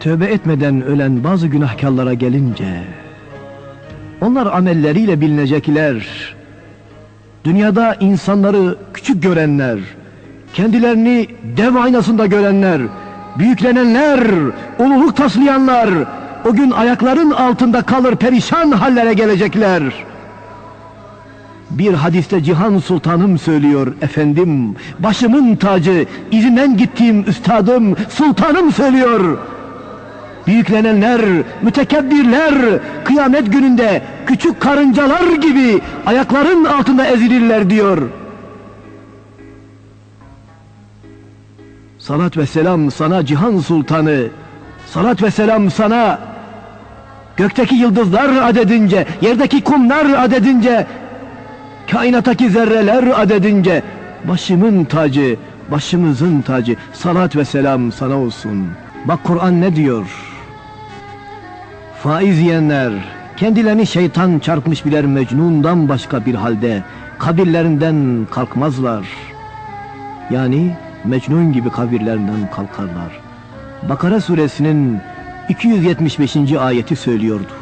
Tövbe etmeden ölen bazı günahkarlara gelince, onlar amelleriyle bilinecekler. Dünyada insanları küçük görenler, kendilerini dev aynasında görenler, büyüklenenler, ululuk taslayanlar, o gün ayakların altında kalır perişan hallere gelecekler. Bir hadiste Cihan Sultanım söylüyor efendim, başımın tacı, izinden gittiğim üstadım, sultanım söylüyor. Büyüklenenler, mütekebbirler kıyamet gününde küçük karıncalar gibi ayakların altında ezilirler diyor. Salat ve selam sana Cihan Sultanı. Salat ve selam sana. Gökteki yıldızlar adedince, yerdeki kumlar adedince, kainattaki zerreler adedince, başımın tacı, başımızın tacı, salat ve selam sana olsun. Bak Kur'an ne diyor? Faiz yiyenler, kendilerini şeytan çarpmış birer mecnundan başka bir halde, kabirlerinden kalkmazlar. Yani mecnun gibi kabirlerinden kalkarlar. Bakara suresinin 275. ayeti söylüyordu.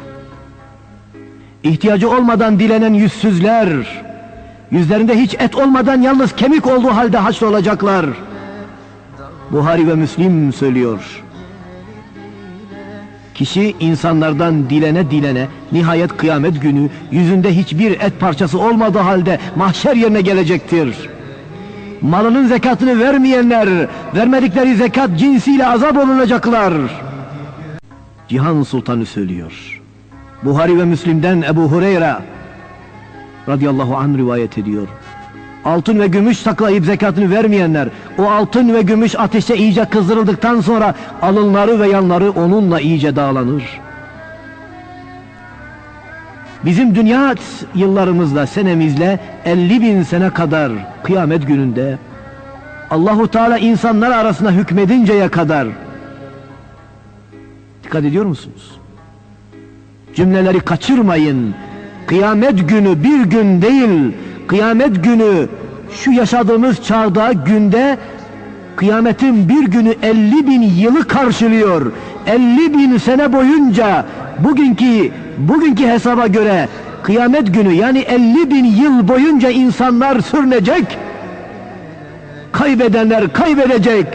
İhtiyacı olmadan dilenen yüzsüzler, yüzlerinde hiç et olmadan yalnız kemik olduğu halde haşrolacaklar. Buhari ve Müslim söylüyor. Kişi insanlardan dilene dilene nihayet kıyamet günü yüzünde hiçbir et parçası olmadığı halde mahşer yerine gelecektir. Malının zekatını vermeyenler vermedikleri zekat cinsiyle azap olunacaklar. Cihan Sultanı söylüyor. Buhari ve Müslim'den Ebu Hureyre radıyallahu anh rivayet ediyor. Altın ve gümüş saklayıp zekatını vermeyenler, o altın ve gümüş ateşe iyice kızdırıldıktan sonra alınları ve yanları onunla iyice dağlanır. Bizim dünya yıllarımızla, senemizle 50 bin sene kadar kıyamet gününde Allahu Teala insanlar arasında hükmedinceye kadar dikkat ediyor musunuz? Cümleleri kaçırmayın. Kıyamet günü bir gün değil, kıyamet günü şu yaşadığımız çağda günde kıyametin bir günü 50 bin yılı karşılıyor. 50 bin sene boyunca bugünkü bugünkü hesaba göre kıyamet günü yani 50 bin yıl boyunca insanlar sürünecek. Kaybedenler kaybedecek.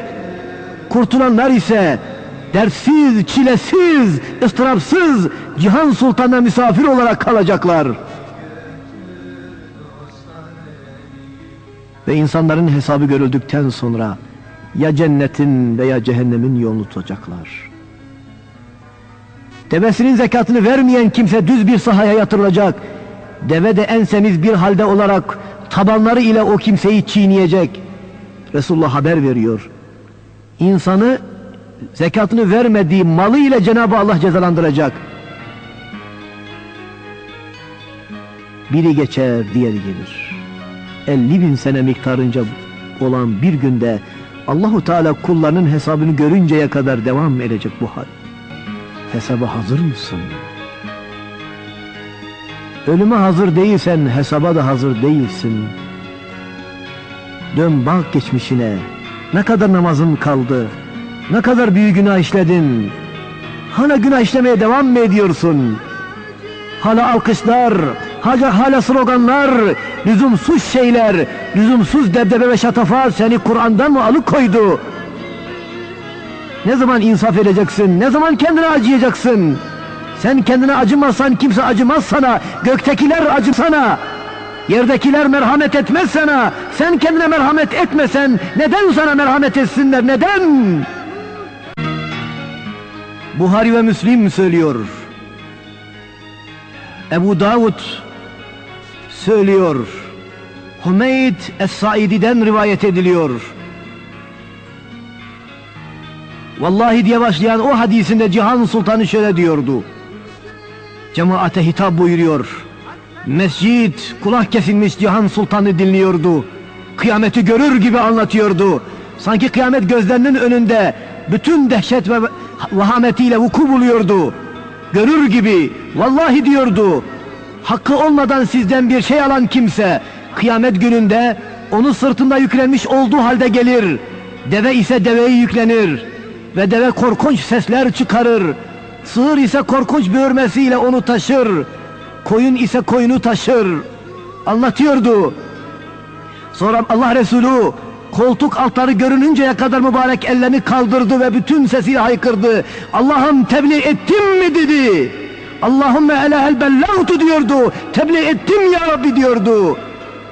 Kurtulanlar ise dersiz, çilesiz, ıstırapsız Cihan Sultan'a misafir olarak kalacaklar. Ve insanların hesabı görüldükten sonra ya cennetin veya cehennemin yolunu tutacaklar. Devesinin zekatını vermeyen kimse düz bir sahaya yatırılacak. Deve de en semiz bir halde olarak tabanları ile o kimseyi çiğneyecek. Resulullah haber veriyor. İnsanı zekatını vermediği malı ile Cenab-ı Allah cezalandıracak. Biri geçer, diğeri gelir. 50 bin sene miktarınca olan bir günde Allahu Teala kullarının hesabını görünceye kadar devam edecek bu hal. Hesaba hazır mısın? Ölüme hazır değilsen hesaba da hazır değilsin. Dön bak geçmişine. Ne kadar namazın kaldı? Ne kadar büyük günah işledin? Hala günah işlemeye devam mı ediyorsun? Hala alkışlar, hala, hala sloganlar, lüzumsuz şeyler, lüzumsuz debdebe ve şatafat seni Kur'an'dan mı alıkoydu? Ne zaman insaf edeceksin? Ne zaman kendine acıyacaksın? Sen kendine acımazsan kimse acımaz sana. Göktekiler acı sana. Yerdekiler merhamet etmez sana. Sen kendine merhamet etmesen neden sana merhamet etsinler? Neden? Buhari ve Müslim söylüyor. Ebu Davud söylüyor. Hümeyd Es-Saidi'den rivayet ediliyor. Vallahi diye başlayan o hadisinde Cihan Sultanı şöyle diyordu. Cemaate hitap buyuruyor. Mescit kulak kesilmiş Cihan Sultanı dinliyordu. Kıyameti görür gibi anlatıyordu. Sanki kıyamet gözlerinin önünde bütün dehşet ve vahametiyle vuku buluyordu. Görür gibi vallahi diyordu. Hakkı olmadan sizden bir şey alan kimse kıyamet gününde onu sırtında yüklenmiş olduğu halde gelir. Deve ise deveye yüklenir. ve deve korkunç sesler çıkarır. Sığır ise korkunç böğürmesiyle onu taşır. Koyun ise koyunu taşır. Anlatıyordu. Sonra Allah Resulü koltuk altları görününceye kadar mübarek ellerini kaldırdı ve bütün sesiyle haykırdı. Allah'ım tebliğ ettim mi dedi. Allahümme elehel bellağtu diyordu. Tebliğ ettim ya Rabbi diyordu.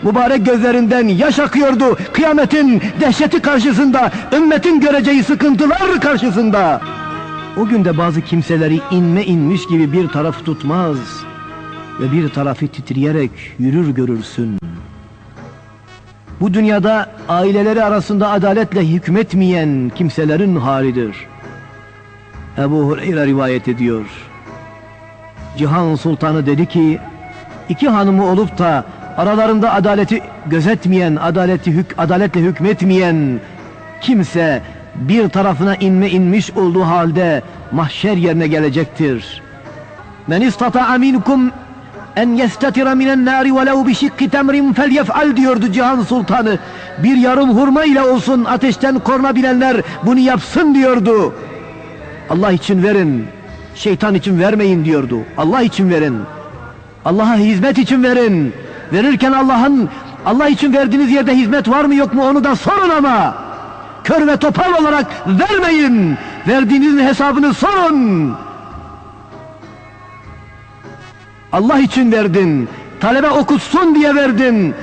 Mübarek gözlerinden yaş akıyordu. Kıyametin dehşeti karşısında, ümmetin göreceği sıkıntılar karşısında. O günde bazı kimseleri inme inmiş gibi bir taraf tutmaz ve bir tarafı titreyerek yürür görürsün. Bu dünyada aileleri arasında adaletle hükmetmeyen kimselerin halidir. Ebu Hureyre rivayet ediyor. Cihan Sultanı dedi ki, iki hanımı olup da aralarında adaleti gözetmeyen, adaleti hük, adaletle hükmetmeyen kimse bir tarafına inme inmiş olduğu halde mahşer yerine gelecektir. Men istata'a minkum en yestatira minen nari velev bi şikki temrin felyef'al diyordu Cihan Sultanı. Bir yarım hurma ile olsun ateşten korunabilenler bunu yapsın diyordu. Allah için verin, şeytan için vermeyin diyordu. Allah için verin. Allah'a hizmet için verin. Verirken Allah'ın Allah için verdiğiniz yerde hizmet var mı yok mu onu da sorun ama. Kör ve topal olarak vermeyin. Verdiğinizin hesabını sorun. Allah için verdin. Talebe okutsun diye verdin.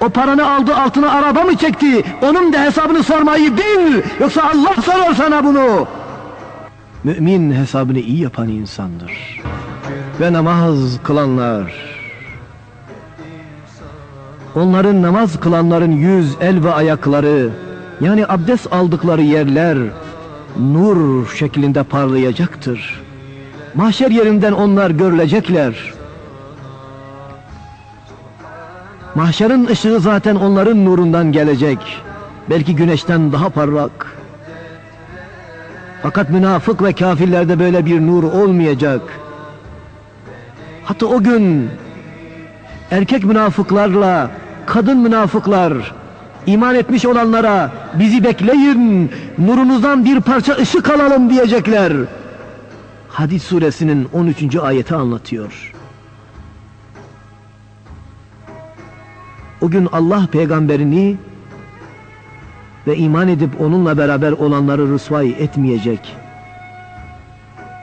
O paranı aldı altına araba mı çekti? Onun da hesabını sormayı bil. Yoksa Allah sorar sana bunu. Mümin hesabını iyi yapan insandır. Ve namaz kılanlar. Onların namaz kılanların yüz, el ve ayakları, yani abdest aldıkları yerler, nur şeklinde parlayacaktır. Mahşer yerinden onlar görülecekler. Mahşerin ışığı zaten onların nurundan gelecek. Belki güneşten daha parlak. Fakat münafık ve kafirlerde böyle bir nur olmayacak. Hatta o gün erkek münafıklarla kadın münafıklar iman etmiş olanlara bizi bekleyin nurunuzdan bir parça ışık alalım diyecekler. Hadis suresinin 13. ayeti anlatıyor. O gün Allah peygamberini ve iman edip onunla beraber olanları rüsvay etmeyecek.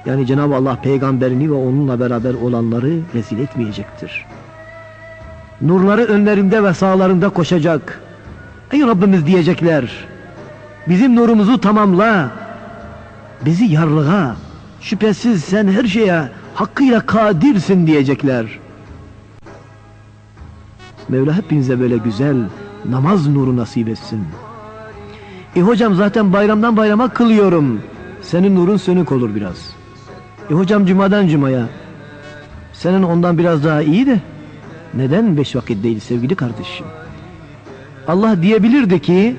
Yani Cenab-ı Allah peygamberini ve onunla beraber olanları rezil etmeyecektir. Nurları önlerinde ve sağlarında koşacak. Ey Rabbimiz diyecekler. Bizim nurumuzu tamamla. Bizi yarlığa. Şüphesiz sen her şeye hakkıyla kadirsin diyecekler. Mevla hepinize böyle güzel namaz nuru nasip etsin. E hocam zaten bayramdan bayrama kılıyorum. Senin nurun sönük olur biraz. E hocam cumadan cumaya. Senin ondan biraz daha iyi de. Neden beş vakit değil sevgili kardeşim? Allah diyebilirdi ki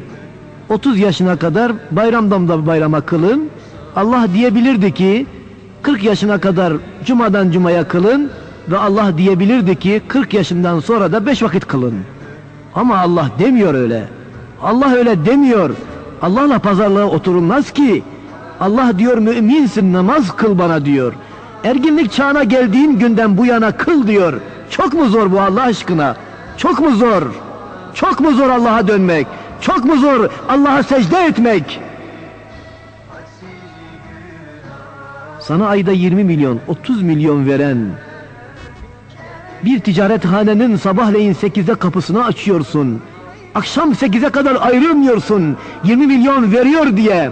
30 yaşına kadar bayramdan da bayrama kılın. Allah diyebilirdi ki 40 yaşına kadar cumadan cumaya kılın ve Allah diyebilirdi ki 40 yaşından sonra da 5 vakit kılın. Ama Allah demiyor öyle. Allah öyle demiyor. Allah'la pazarlığa oturulmaz ki. Allah diyor müminsin namaz kıl bana diyor. Erginlik çağına geldiğin günden bu yana kıl diyor. Çok mu zor bu Allah aşkına? Çok mu zor? Çok mu zor Allah'a dönmek? Çok mu zor Allah'a secde etmek? Sana ayda 20 milyon, 30 milyon veren bir ticarethanenin sabahleyin 8'de kapısını açıyorsun. Akşam 8'e kadar ayrılmıyorsun. 20 milyon veriyor diye.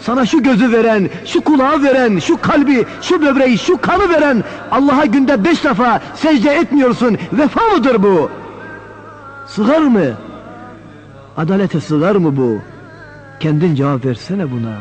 Sana şu gözü veren, şu kulağı veren, şu kalbi, şu böbreği, şu kanı veren Allah'a günde beş defa secde etmiyorsun. Vefa mıdır bu? Sığar mı? Adalete sığar mı bu? Kendin cevap versene buna.